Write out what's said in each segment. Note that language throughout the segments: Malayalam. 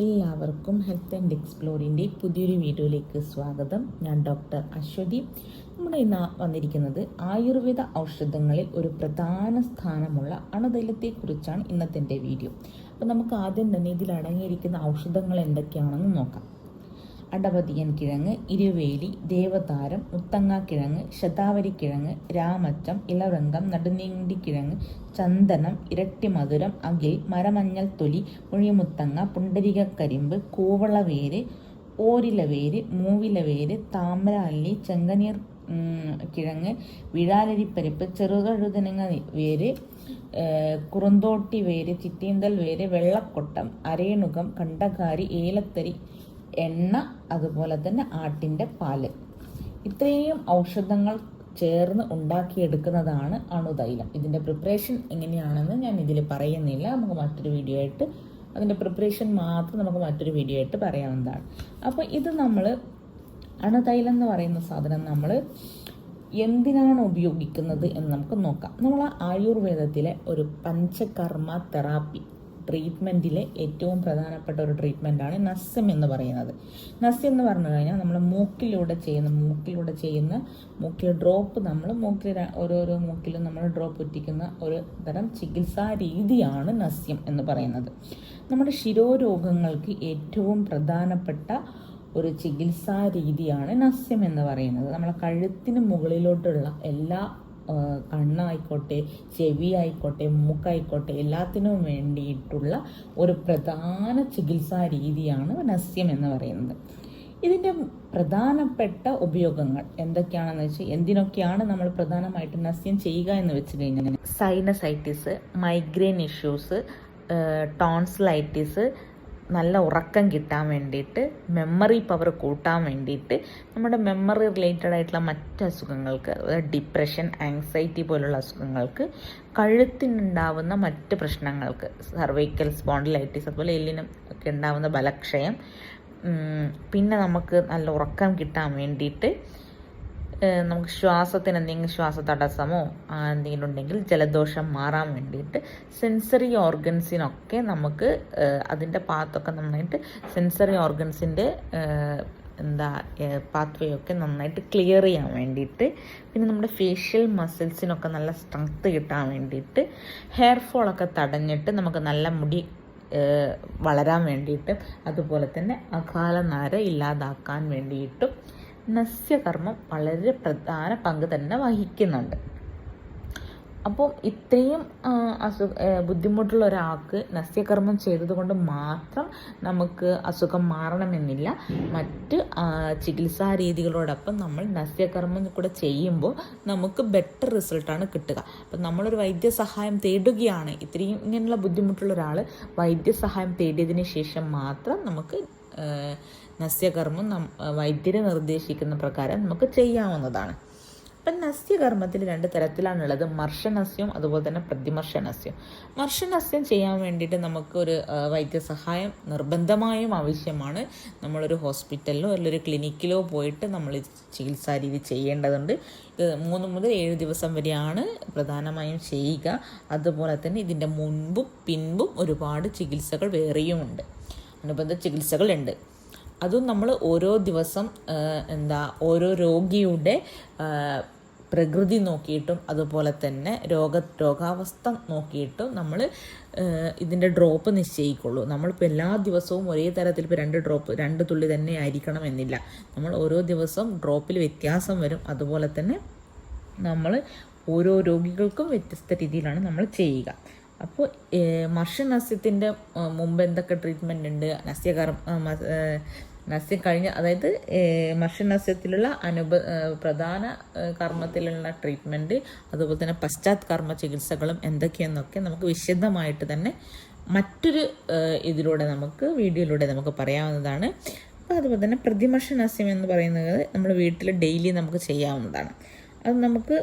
എല്ലാവർക്കും ഹെൽത്ത് ആൻഡ് എക്സ്പ്ലോറിന്റെ പുതിയൊരു വീഡിയോയിലേക്ക് സ്വാഗതം. ഞാൻ ഡോക്ടർ അശ്വതി. നമ്മുടെ ഇന്ന് വന്നിരിക്കുന്നത് ആയുർവേദ ഔഷധങ്ങളിൽ ഒരു പ്രധാന സ്ഥാനമുള്ള അണുതൈലത്തെക്കുറിച്ചാണ് ഇന്നത്തെ വീഡിയോ. അപ്പോൾ നമുക്ക് ആദ്യം തന്നെ ഇതിൽ അടങ്ങിയിരിക്കുന്ന ഔഷധങ്ങൾ എന്തൊക്കെയാണെന്ന് നോക്കാം. അടപതിയൻ കിഴങ്ങ് ഇരുവേലി ദേവതാരം മുത്തങ്ങാക്കിഴങ്ങ് ശതാവരിക്കിഴങ്ങ് രാമച്ചം ഇളവൃങ്കം നടുനീണ്ടിക്കിഴങ്ങ് ചന്ദനം ഇരട്ടിമധുരം അകിൽ മരമഞ്ഞൾ തൊലി മുഴിമുത്തങ്ങ പുണ്ടരികക്കരിമ്പ് കൂവളവേര് ഓരിലവേര് മൂവിലവേര് താമര അല്ലി ചെങ്കനീർ കിഴങ്ങ് വിഴാലരിപ്പരിപ്പ് ചെറുകഴുതനങ്ങ വേര് കുറുന്തോട്ടി വേര് ചിറ്റീന്തൽ വേര് വെള്ളക്കൊട്ടം അരേണുകം കണ്ടകാരി ഏലത്തരി എണ്ണ അതുപോലെ തന്നെ ആട്ടിന്റെ പാൽ. ഇത്രയും ഔഷധങ്ങൾ ചേർന്ന് ഉണ്ടാക്കിയെടുക്കുന്നതാണ് അണുതൈലം. ഇതിന്റെ പ്രിപ്പറേഷൻ എങ്ങനെയാണെന്ന് ഞാൻ ഇതിൽ പറയുന്നില്ല. നമുക്ക് മറ്റൊരു വീഡിയോ ആയിട്ട് അതിന്റെ പ്രിപ്പറേഷൻ മാത്രം നമുക്ക് മറ്റൊരു വീഡിയോ ആയിട്ട് പറയാവുന്നതാണ്. അപ്പോൾ ഇത് നമ്മൾ അണുതൈലം എന്ന് പറയുന്ന സാധനം നമ്മൾ എന്തിനാണ് ഉപയോഗിക്കുന്നത് എന്ന് നമുക്ക് നോക്കാം. നമ്മൾ ആയുർവേദത്തിലെ ഒരു പഞ്ചകർമ്മ തെറാപ്പി ട്രീറ്റ്മെന്റിലെ ഏറ്റവും പ്രധാനപ്പെട്ട ഒരു ട്രീറ്റ്മെന്റാണ് നസ്യം എന്ന് പറയുന്നത്. നസ്യം എന്ന് പറഞ്ഞു കഴിഞ്ഞാൽ നമ്മൾ മൂക്കിലൂടെ ചെയ്യുന്ന മൂക്കിലൂടെ ചെയ്യുന്ന മൂക്കിൽ ഡ്രോപ്പ് നമ്മൾ മൂക്കിൽ ഓരോരോ മൂക്കിലും നമ്മൾ ഡ്രോപ്പ് ഉറ്റിക്കുന്ന ഒരു തരം ചികിത്സാ രീതിയാണ് നസ്യം എന്ന് പറയുന്നത്. നമ്മുടെ ശിരോരോഗങ്ങൾക്ക് ഏറ്റവും പ്രധാനപ്പെട്ട ഒരു ചികിത്സാ രീതിയാണ് നസ്യം എന്ന് പറയുന്നത്. നമ്മളെ കഴുത്തിന് മുകളിലോട്ടുള്ള എല്ലാ കണ്ണായിക്കോട്ടെ ചെവി ആയിക്കോട്ടെ മൂക്കായിക്കോട്ടെ എല്ലാത്തിനും വേണ്ടിയിട്ടുള്ള ഒരു പ്രധാന ചികിത്സാ രീതിയാണ് നസ്യം എന്ന് പറയുന്നത്. ഇതിന്റെ പ്രധാനപ്പെട്ട ഉപയോഗങ്ങൾ എന്തൊക്കെയാണെന്ന് വെച്ചാൽ എന്തിനൊക്കെയാണ് നമ്മൾ പ്രധാനമായിട്ടും നസ്യം ചെയ്യുക എന്ന് വെച്ച് കഴിഞ്ഞാൽ സൈനസൈറ്റിസ് മൈഗ്രെയിൻ ഇഷ്യൂസ് ടോൺസിലൈറ്റിസ് നല്ല ഉറക്കം കിട്ടാൻ വേണ്ടിയിട്ട് മെമ്മറി പവർ കൂട്ടാൻ വേണ്ടിയിട്ട് നമ്മുടെ മെമ്മറി റിലേറ്റഡ് ആയിട്ടുള്ള മറ്റ് അസുഖങ്ങൾക്ക് ഡിപ്രഷൻ ആങ്സൈറ്റി പോലുള്ള അസുഖങ്ങൾക്ക് കഴുത്തിനുണ്ടാവുന്ന മറ്റ് പ്രശ്നങ്ങൾക്ക് സർവൈക്കൽ സ്പോണ്ടിലൈറ്റിസ് അതുപോലെ എല്ലിനും ഒക്കെ ഉണ്ടാവുന്ന ബലക്ഷയം പിന്നെ നമുക്ക് നല്ല ഉറക്കം കിട്ടാൻ വേണ്ടിയിട്ട് നമുക്ക് ശ്വാസത്തിന് എന്തെങ്കിലും ശ്വാസ തടസ്സമോ എന്തെങ്കിലും ഉണ്ടെങ്കിൽ ജലദോഷം മാറാൻ വേണ്ടിയിട്ട് സെൻസറി ഓർഗൻസിനൊക്കെ നമുക്ക് അതിന്റെ പാത്തൊക്കെ നന്നായിട്ട് സെൻസറി ഓർഗൻസിന്റെ എന്താ പാത്വേ ഒക്കെ നന്നായിട്ട് ക്ലിയർ ചെയ്യാൻ വേണ്ടിയിട്ട് പിന്നെ നമ്മുടെ ഫേഷ്യൽ മസിൽസിനൊക്കെ നല്ല സ്ട്രെങ്ത് കിട്ടാൻ വേണ്ടിയിട്ട് ഹെയർ ഫോളൊക്കെ തടഞ്ഞിട്ട് നമുക്ക് നല്ല മുടി വളരാൻ വേണ്ടിയിട്ടും അതുപോലെ തന്നെ അകാലനാര ഇല്ലാതാക്കാൻ വേണ്ടിയിട്ടും നസ്യകർമ്മം വളരെ പ്രധാന പങ്ക് തന്നെ വഹിക്കുന്നുണ്ട്. അപ്പോൾ ഇത്രയും അസുഖ അസു ബുദ്ധിമുട്ടുള്ള ഒരാൾക്ക് നസ്യകർമ്മം ചെയ്തതുകൊണ്ട് മാത്രം നമുക്ക് അസുഖം മാറണമെന്നില്ല. മറ്റ് ചികിത്സാ രീതികളോടൊപ്പം നമ്മൾ നസ്യകർമ്മം കൂടെ ചെയ്യുമ്പോൾ നമുക്ക് ബെറ്റർ റിസൾട്ടാണ് കിട്ടുക. അപ്പം നമ്മളൊരു വൈദ്യസഹായം തേടുകയാണ് ഇത്രയും ഇങ്ങനെയുള്ള ബുദ്ധിമുട്ടുള്ള ഒരാൾ വൈദ്യസഹായം തേടിയതിന് ശേഷം മാത്രം നമുക്ക് നസ്യകർമ്മം നം വൈദ്യര് നിർദ്ദേശിക്കുന്ന പ്രകാരം നമുക്ക് ചെയ്യാവുന്നതാണ്. അപ്പം നസ്യകർമ്മത്തിൽ രണ്ട് തരത്തിലാണുള്ളത്. മർഷനസ്യം അതുപോലെ തന്നെ പ്രതിമർഷനസ്യം. മർഷനസ്യം ചെയ്യാൻ വേണ്ടിയിട്ട് നമുക്കൊരു വൈദ്യസഹായം നിർബന്ധമായും ആവശ്യമാണ്. നമ്മളൊരു ഹോസ്പിറ്റലിലോ അല്ലെങ്കിൽ ഒരു ക്ലിനിക്കിലോ പോയിട്ട് നമ്മൾ ചികിത്സാ രീതി ചെയ്യേണ്ടതുണ്ട്. ഇത് മൂന്ന് മുതൽ ഏഴ് ദിവസം വരെയാണ് പ്രധാനമായും ചെയ്യുക. അതുപോലെ തന്നെ ഇതിന്റെ മുൻപും പിൻപും ഒരുപാട് ചികിത്സകൾ വേറെയുമുണ്ട്. അനുബന്ധ ചികിത്സകളുണ്ട്. അതും നമ്മൾ ഓരോ ദിവസം എന്താ ഓരോ രോഗിയുടെ പ്രകൃതി നോക്കിയിട്ടും അതുപോലെ തന്നെ രോഗ രോഗാവസ്ഥ നോക്കിയിട്ടും നമ്മൾ ഇതിന്റെ ഡ്രോപ്പ് നിശ്ചയിക്കുള്ളൂ. നമ്മളിപ്പോൾ എല്ലാ ദിവസവും ഒരേ തരത്തിൽ ഇപ്പോൾ രണ്ട് ഡ്രോപ്പ് രണ്ട് തുള്ളി തന്നെ ആയിരിക്കണം എന്നില്ല. നമ്മൾ ഓരോ ദിവസവും ഡ്രോപ്പിൽ വ്യത്യാസം വരും. അതുപോലെ തന്നെ നമ്മൾ ഓരോ രോഗികൾക്കും വ്യത്യസ്ത രീതിയിലാണ് നമ്മൾ ചെയ്യുക. അപ്പോൾ മർഷനസ്യത്തിന്റെ മുമ്പ് എന്തൊക്കെ ട്രീറ്റ്മെന്റ് ഉണ്ട്? നസ്യകർമ്മ നസ്യം കഴിഞ്ഞ അതായത് മർഷനസ്യത്തിലുള്ള അനുബ പ്രധാന കർമ്മത്തിലുള്ള ട്രീറ്റ്മെന്റ് അതുപോലെ തന്നെ പശ്ചാത് കർമ്മ ചികിത്സകളും എന്തൊക്കെയെന്നൊക്കെ നമുക്ക് വിശദമായിട്ട് തന്നെ മറ്റൊരു ഇതിലൂടെ നമുക്ക് വീഡിയോയിലൂടെ നമുക്ക് പറയാവുന്നതാണ്. അപ്പോൾ അതുപോലെ തന്നെ പ്രതിമർഷ നസ്യം എന്ന് പറയുന്നത് നമ്മൾ വീട്ടിൽ ഡെയിലി നമുക്ക് ചെയ്യാവുന്നതാണ്. അത് നമുക്ക്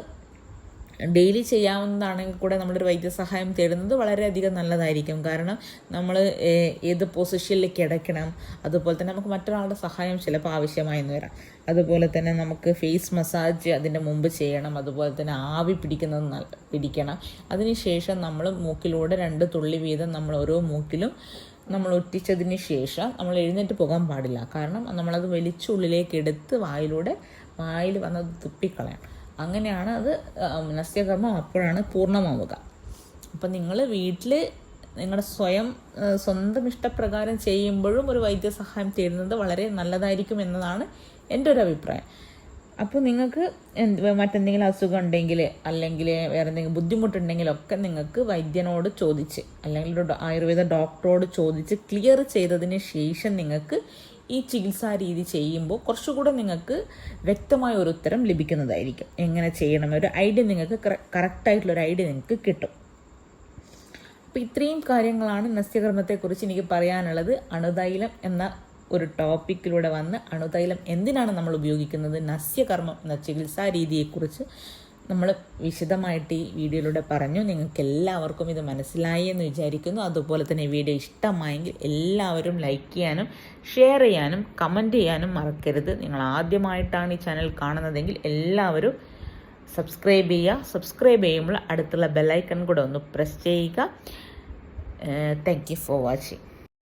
ഡെയിലി ചെയ്യാവുന്നതാണെങ്കിൽ കൂടെ നമ്മളൊരു വൈദ്യസഹായം തേടുന്നത് വളരെയധികം നല്ലതായിരിക്കും. കാരണം നമ്മൾ ഏത് പൊസിഷനിൽ കിടക്കണം അതുപോലെ തന്നെ നമുക്ക് മറ്റൊരാളുടെ സഹായം ചിലപ്പോൾ ആവശ്യമായെന്ന് വരാം. അതുപോലെ തന്നെ നമുക്ക് ഫേസ് മസാജ് അതിന്റെ മുമ്പ് ചെയ്യണം അതുപോലെ തന്നെ ആവി പിടിക്കുന്നത് പിടിക്കണം. അതിനുശേഷം നമ്മൾ മൂക്കിലൂടെ രണ്ട് തുള്ളി വീതം നമ്മൾ ഓരോ മൂക്കിലും നമ്മൾ ഒറ്റിച്ചതിന് ശേഷം നമ്മൾ എഴുന്നേറ്റ് പോകാൻ പാടില്ല. കാരണം നമ്മളത് വലിച്ചുള്ളിലേക്ക് എടുത്ത് വായിലൂടെ വായിൽ വന്നത് തുപ്പിക്കളയണം. അങ്ങനെയാണ് അത് നസ്യകർമ്മം അപ്പോഴാണ് പൂർണമാവുക. അപ്പം നിങ്ങൾ വീട്ടിൽ നിങ്ങളുടെ സ്വയം സ്വന്തം ഇഷ്ടപ്രകാരം ചെയ്യുമ്പോഴും ഒരു വൈദ്യസഹായം തേടുന്നത് വളരെ നല്ലതായിരിക്കും എന്നതാണ് എന്റെ ഒരു അഭിപ്രായം. അപ്പോൾ നിങ്ങൾക്ക് എന്ത് മറ്റെന്തെങ്കിലും അസുഖം ഉണ്ടെങ്കിൽ അല്ലെങ്കിൽ വേറെ എന്തെങ്കിലും ബുദ്ധിമുട്ടുണ്ടെങ്കിലൊക്കെ നിങ്ങൾക്ക് വൈദ്യനോട് ചോദിച്ച് അല്ലെങ്കിൽ ഒരു ആയുർവേദ ഡോക്ടറോട് ചോദിച്ച് ക്ലിയർ ചെയ്തതിന് ശേഷം നിങ്ങൾക്ക് ഈ ചികിത്സാ രീതി ചെയ്യുമ്പോൾ കുറച്ചുകൂടെ നിങ്ങൾക്ക് വ്യക്തമായ ഒരു ഉത്തരം ലഭിക്കുന്നതായിരിക്കും. എങ്ങനെ ചെയ്യണം? ഒരു ഐഡിയ നിങ്ങൾക്ക് കറക്റ്റായിട്ടുള്ള ഒരു ഐഡിയ നിങ്ങൾക്ക് കിട്ടും. അപ്പോൾ ഇത്രയും കാര്യങ്ങളാണ് നസ്യകർമ്മത്തെക്കുറിച്ച് എനിക്ക് പറയാനുള്ളത്. അണുതൈലം എന്ന ഒരു ടോപ്പിക്കിലൂടെ വന്ന് അണുതൈലം എന്തിനാണ് നമ്മൾ ഉപയോഗിക്കുന്നത്? നസ്യകർമ്മം എന്ന ചികിത്സാ രീതിയെക്കുറിച്ച് നമ്മൾ വിശദമായിട്ട് ഈ വീഡിയോയിലൂടെ പറഞ്ഞു. നിങ്ങൾക്ക് എല്ലാവർക്കും ഇത് മനസ്സിലായി എന്ന് വിചാരിക്കുന്നു. അതുപോലെ തന്നെ വീഡിയോ ഇഷ്ടമായെങ്കിൽ എല്ലാവരും ലൈക്ക് ചെയ്യാനും ഷെയർ ചെയ്യാനും കമന്റ് ചെയ്യാനും മറക്കരുത്. നിങ്ങൾ ആദ്യമായിട്ടാണ് ഈ ചാനൽ കാണുന്നതെങ്കിൽ എല്ലാവരും സബ്സ്ക്രൈബ് ചെയ്യുക. സബ്സ്ക്രൈബ് ചെയ്യുമ്പോൾ അടുത്തുള്ള ബെല്ലൈക്കൺ കൂടെ ഒന്ന് പ്രസ് ചെയ്യുക. Thank you for watching